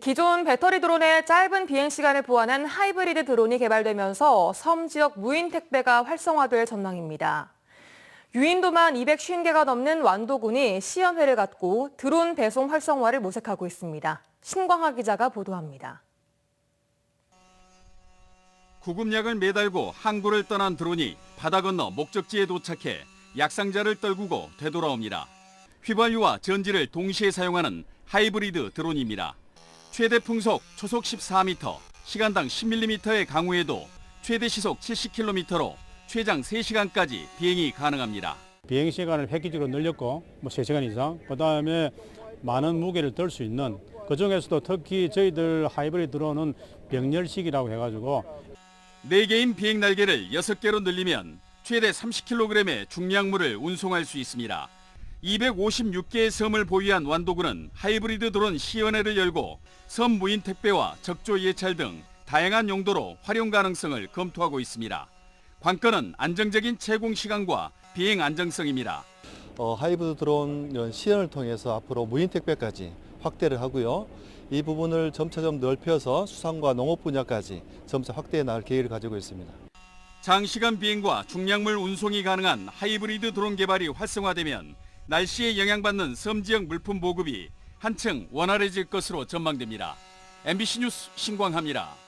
기존 배터리 드론의 짧은 비행 시간을 보완한 하이브리드 드론이 개발되면서 섬 지역 무인 택배가 활성화될 전망입니다. 유인도만 250개가 넘는 완도군이 시연회를 갖고 드론 배송 활성화를 모색하고 있습니다. 신광하 기자가 보도합니다. 구급약을 매달고 항구를 떠난 드론이 바다 건너 목적지에 도착해 약상자를 떨구고 되돌아옵니다. 휘발유와 전지를 동시에 사용하는 하이브리드 드론입니다. 최대 풍속 초속 14m, 시간당 10mm의 강우에도 최대 시속 70km로 최장 3시간까지 비행이 가능합니다. 비행 시간을 획기적으로 늘렸고 뭐 3시간 이상 그다음에 많은 무게를 들 수 있는 그중에서도 특히 저희들 하이브리드 드론은 병렬식이라고 해가지고 4개인 비행 날개를 6개로 늘리면 최대 30kg의 중량물을 운송할 수 있습니다. 256개의 섬을 보유한 완도군은 하이브리드 드론 시연회를 열고 섬 무인 택배와 적조 예찰 등 다양한 용도로 활용 가능성을 검토하고 있습니다. 관건은 안정적인 채공 시간과 비행 안정성입니다. 어, 하이브리드 드론 이런 시연을 통해서 앞으로 무인 택배까지 확대를 하고요. 이 부분을 점차 좀 넓혀서 수산과 농업 분야까지 점차 확대해 나갈 계획을 가지고 있습니다. 장시간 비행과 중량물 운송이 가능한 하이브리드 드론 개발이 활성화되면 날씨에 영향받는 섬 지역 물품 보급이 한층 원활해질 것으로 전망됩니다. MBC 뉴스 신광합니다.